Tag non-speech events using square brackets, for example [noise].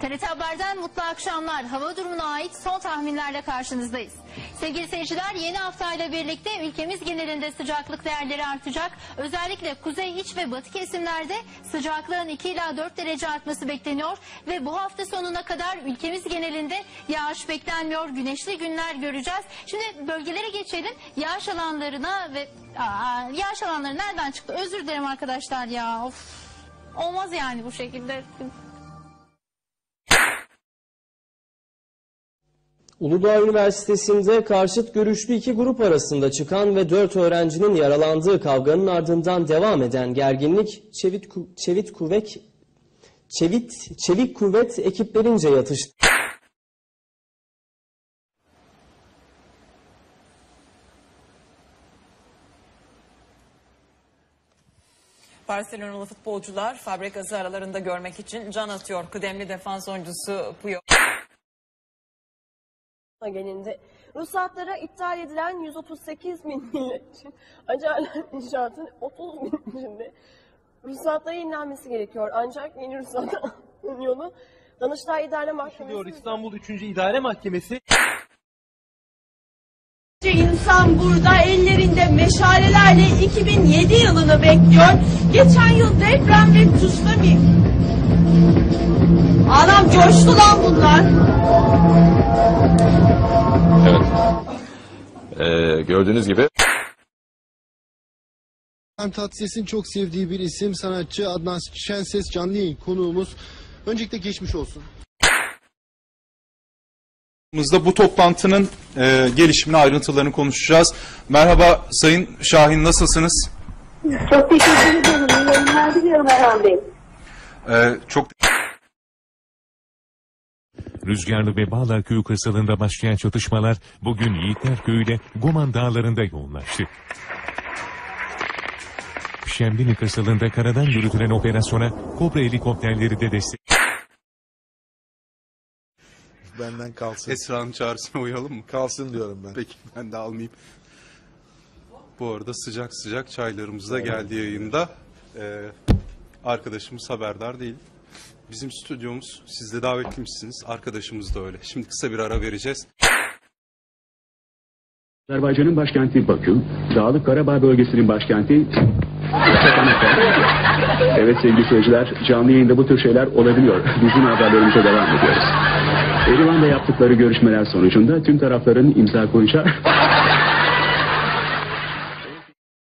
TRT Haber'den mutlu akşamlar. Hava durumuna ait son tahminlerle karşınızdayız. Sevgili seyirciler yeni haftayla birlikte ülkemiz genelinde sıcaklık değerleri artacak. Özellikle kuzey, iç ve batı kesimlerde sıcaklığın 2 ila 4 derece artması bekleniyor. Ve bu hafta sonuna kadar ülkemiz genelinde yağış beklenmiyor. Güneşli günler göreceğiz. Şimdi bölgelere geçelim. Yağış alanlarına ve Aa, yağış alanları nereden çıktı? Özür dilerim arkadaşlar ya. Of. Olmaz yani bu şekilde. Uludağ Üniversitesi'nde karşıt görüşlü iki grup arasında çıkan ve dört öğrencinin yaralandığı kavganın ardından devam eden gerginlik çevik, ku- çevik kuvvet çevik, çevik kuvvet ekiplerince yatıştı. Barcelonalı futbolcular fabrikası aralarında görmek için can atıyor. Kıdemli defans oyuncusu Puyol. Genelinde ruhsatlara iptal edilen 138 bin [laughs] milletçi Acarlar İnşaat'ın 30 bin [laughs] içinde ruhsatlara yenilenmesi gerekiyor. Ancak yeni ruhsat yolu Danıştay İdare Mahkemesi Diyor İstanbul 3. İdare Mahkemesi insan burada ellerinde meşalelerle 2007 yılını bekliyor. Geçen yıl deprem ve tsunami. Anam coştu lan bunlar. Ee, gördüğünüz gibi İbrahim Tatlıses'in çok sevdiği bir isim sanatçı Adnan Şenses canlı yayın konuğumuz. Öncelikle geçmiş olsun. Bu toplantının e, gelişimini, ayrıntılarını konuşacağız. Merhaba Sayın Şahin, nasılsınız? Çok teşekkür ederim. İyi yayınlar diliyorum Erhan Bey. E, çok Rüzgarlı ve Bağlar Köyü kırsalında başlayan çatışmalar bugün Yiğitler Köyü ile Goman Dağları'nda yoğunlaştı. Şemdini kırsalında karadan yürütülen operasyona Kobra helikopterleri de destek. Benden kalsın. Esra'nın çağrısına uyalım mı? Kalsın diyorum ben. Peki ben de almayayım. Bu arada sıcak sıcak çaylarımız da geldi yayında. E, arkadaşımız haberdar değil. Bizim stüdyomuz, siz de davetliymişsiniz. Arkadaşımız da öyle. Şimdi kısa bir ara vereceğiz. Azerbaycan'ın başkenti Bakü, Dağlık Karabağ bölgesinin başkenti. Evet sevgili seyirciler, canlı yayında bu tür şeyler olabiliyor. Bizim haberlerimize devam ediyoruz. Erivan'da yaptıkları görüşmeler sonucunda tüm tarafların imza koyacağı